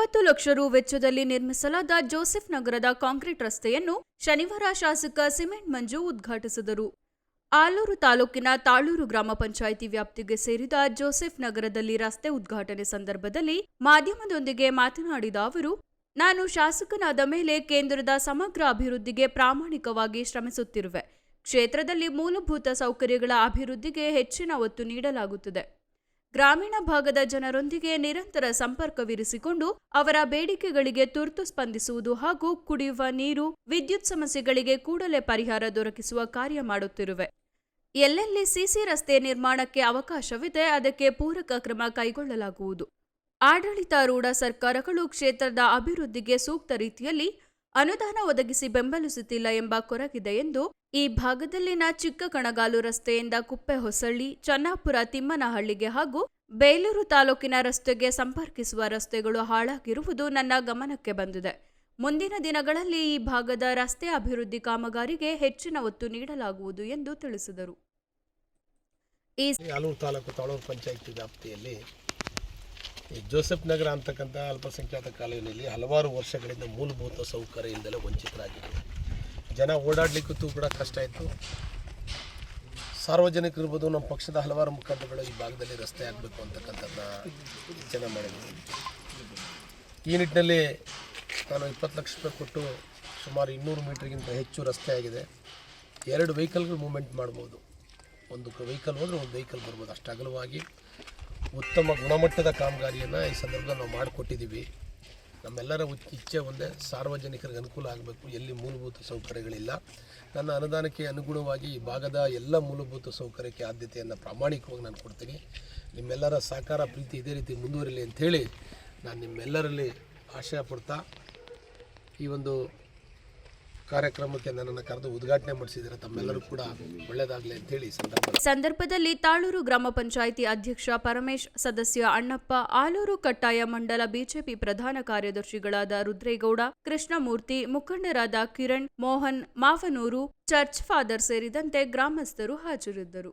ಇಪ್ಪತ್ತು ಲಕ್ಷ ರು ವೆಚ್ಚದಲ್ಲಿ ನಿರ್ಮಿಸಲಾದ ಜೋಸೆಫ್ ನಗರದ ಕಾಂಕ್ರೀಟ್ ರಸ್ತೆಯನ್ನು ಶನಿವಾರ ಶಾಸಕ ಸಿಮೆಂಟ್ ಮಂಜು ಉದ್ಘಾಟಿಸಿದರು. ಆಲೂರು ತಾಲೂಕಿನ ತಾಳೂರು ಗ್ರಾಮ ಪಂಚಾಯಿತಿ ವ್ಯಾಪ್ತಿಗೆ ಸೇರಿದ ಜೋಸೆಫ್ ನಗರದಲ್ಲಿ ರಸ್ತೆ ಉದ್ಘಾಟನೆ ಸಂದರ್ಭದಲ್ಲಿ ಮಾಧ್ಯಮದೊಂದಿಗೆ ಮಾತನಾಡಿದ ಅವರು, ನಾನು ಶಾಸಕನಾದ ಮೇಲೆ ಕೇಂದ್ರದ ಸಮಗ್ರ ಅಭಿವೃದ್ಧಿಗೆ ಪ್ರಾಮಾಣಿಕವಾಗಿ ಶ್ರಮಿಸುತ್ತಿರುವೆ. ಕ್ಷೇತ್ರದಲ್ಲಿ ಮೂಲಭೂತ ಸೌಕರ್ಯಗಳ ಅಭಿವೃದ್ಧಿಗೆ ಹೆಚ್ಚಿನ ಒತ್ತು ನೀಡಲಾಗುತ್ತದೆ. ಗ್ರಾಮೀಣ ಭಾಗದ ಜನರೊಂದಿಗೆ ನಿರಂತರ ಸಂಪರ್ಕವಿರಿಸಿಕೊಂಡು ಅವರ ಬೇಡಿಕೆಗಳಿಗೆ ತುರ್ತು ಸ್ಪಂದಿಸುವುದು ಹಾಗೂ ಕುಡಿಯುವ ನೀರು, ವಿದ್ಯುತ್ ಸಮಸ್ಯೆಗಳಿಗೆ ಕೂಡಲೇ ಪರಿಹಾರ ದೊರಕಿಸುವ ಕಾರ್ಯ ಮಾಡುತ್ತಿರುವೆ. ಎಲ್ಲೆಲ್ಲಿ ಸಿಸಿ ರಸ್ತೆ ನಿರ್ಮಾಣಕ್ಕೆ ಅವಕಾಶವಿದೆ, ಅದಕ್ಕೆ ಪೂರಕ ಕ್ರಮ ಕೈಗೊಳ್ಳಲಾಗುವುದು. ಆಡಳಿತಾರೂಢ ಸರ್ಕಾರಗಳು ಕ್ಷೇತ್ರದ ಅಭಿವೃದ್ಧಿಗೆ ಸೂಕ್ತ ರೀತಿಯಲ್ಲಿ ಅನುದಾನ ಒದಗಿಸಿ ಬೆಂಬಲಿಸುತ್ತಿಲ್ಲ ಎಂಬ ಕೊರಗಿದೆ ಎಂದು ಈ ಭಾಗದಲ್ಲಿನ ಚಿಕ್ಕ ಕಣಗಾಲು ರಸ್ತೆಯಿಂದ ಕುಪ್ಪೆ ಹೊಸಳ್ಳಿ ಚನ್ನಾಪುರ, ತಿಮ್ಮನಹಳ್ಳಿಗೆ ಹಾಗೂ ಬೇಲೂರು ತಾಲೂಕಿನ ರಸ್ತೆಗೆ ಸಂಪರ್ಕಿಸುವ ರಸ್ತೆಗಳು ಹಾಳಾಗಿರುವುದು ನನ್ನ ಗಮನಕ್ಕೆ ಬಂದಿದೆ. ಮುಂದಿನ ದಿನಗಳಲ್ಲಿ ಈ ಭಾಗದ ರಸ್ತೆ ಅಭಿವೃದ್ಧಿ ಕಾಮಗಾರಿಗೆ ಹೆಚ್ಚಿನ ಒತ್ತು ನೀಡಲಾಗುವುದು ಎಂದು ತಿಳಿಸಿದರು. ಈ ತಾಲೂಕು ತಾಳೂರು ಪಂಚಾಯತಿ ವ್ಯಾಪ್ತಿಯಲ್ಲಿ ಜೋಸೆಫ್ ನಗರ ಅಂತಕ್ಕಂಥ ಅಲ್ಪಸಂಖ್ಯಾತ ಕಾಲೋನಿಯಲ್ಲಿ ಹಲವಾರು ವರ್ಷಗಳಿಂದ ಮೂಲಭೂತ ಸೌಕರ್ಯದಿಂದಲೇ ವಂಚಿತರಾಗಿದ್ದರು. ಜನ ಓಡಾಡಲಿಕ್ಕೂ ಕೂಡ ಕಷ್ಟ ಇತ್ತು ಸಾರ್ವಜನಿಕರಿರ್ಬೋದು ನಮ್ಮ ಪಕ್ಷದ ಹಲವಾರು ಮುಖಂಡರುಗಳು ಈ ಭಾಗದಲ್ಲಿ ರಸ್ತೆ ಆಗಬೇಕು ಅಂತಕ್ಕಂಥದ್ದನ್ನ ಯೋಚನೆ ಮಾಡಿದ್ವಿ ಈ ನಿಟ್ಟಿನಲ್ಲಿ ನಾನು ಇಪ್ಪತ್ತು ಲಕ್ಷ ರೂಪಾಯಿ ಕೊಟ್ಟು ಸುಮಾರು ಇನ್ನೂರು ಮೀಟ್ರಿಗಿಂತ ಹೆಚ್ಚು ರಸ್ತೆ ಆಗಿದೆ. ಎರಡು ವೆಹಿಕಲ್ಗಳು ಮೂಮೆಂಟ್ ಮಾಡ್ಬೋದು. ಒಂದು ವೆಹಿಕಲ್ ಹೋದರೆ ಒಂದು ವೆಹಿಕಲ್ ಬರ್ಬೋದು. ಅಷ್ಟು ಅಗಲವಾಗಿ ಉತ್ತಮ ಗುಣಮಟ್ಟದ ಕಾಮಗಾರಿಯನ್ನು ಈ ಸಂದರ್ಭದಲ್ಲಿ ನಾವು ಮಾಡಿಕೊಟ್ಟಿದ್ದೀವಿ. ನಮ್ಮೆಲ್ಲರ ಇಚ್ಛೆ ಒಂದೇ, ಸಾರ್ವಜನಿಕರಿಗೆ ಅನುಕೂಲ ಆಗಬೇಕು. ಎಲ್ಲಿ ಮೂಲಭೂತ ಸೌಕರ್ಯಗಳಿಲ್ಲ. ನನ್ನ ಅನುದಾನಕ್ಕೆ ಅನುಗುಣವಾಗಿ ಈ ಭಾಗದ ಎಲ್ಲ ಮೂಲಭೂತ ಸೌಕರ್ಯಕ್ಕೆ ಆದ್ಯತೆಯನ್ನು ಪ್ರಾಮಾಣಿಕವಾಗಿ ನಾನು ಕೊಡ್ತೀನಿ. ನಿಮ್ಮೆಲ್ಲರ ಸಹಕಾರ, ಪ್ರೀತಿ ಇದೇ ರೀತಿ ಮುಂದುವರಿಲಿ ಅಂಥೇಳಿ ನಾನು ನಿಮ್ಮೆಲ್ಲರಲ್ಲಿ ಆಶಯ ಪಡ್ತಾ ಈ ಒಂದು ಕಾರ್ಯಕ್ರಮಕ್ಕೆ ನನ್ನನ್ನು ಕರೆದು ಉದ್ಘಾಟನೆ ಮಾಡಿಸಿದರೆ ತಮ್ಮೆಲ್ಲರೂ ಕೂಡ ಒಳ್ಳೆಯದಾಗಲಿ ಅಂತೇಳಿ ಸಂದರ್ಭದಲ್ಲಿ ತಾಳೂರು ಗ್ರಾಮ ಪಂಚಾಯಿತಿ ಅಧ್ಯಕ್ಷ ಪರಮೇಶ್, ಸದಸ್ಯ ಅಣ್ಣಪ್ಪ, ಆಲೂರು ಕಟ್ಟಾಯ ಮಂಡಲ ಬಿಜೆಪಿ ಪ್ರಧಾನ ಕಾರ್ಯದರ್ಶಿಗಳಾದ ರುದ್ರೇಗೌಡ, ಕೃಷ್ಣಮೂರ್ತಿ, ಮುಖಂಡರಾದ ಕಿರಣ್, ಮೋಹನ್, ಮಾವನೂರು, ಚರ್ಚ್ ಫಾದರ್ ಸೇರಿದಂತೆ ಗ್ರಾಮಸ್ಥರು ಹಾಜರಿದ್ದರು.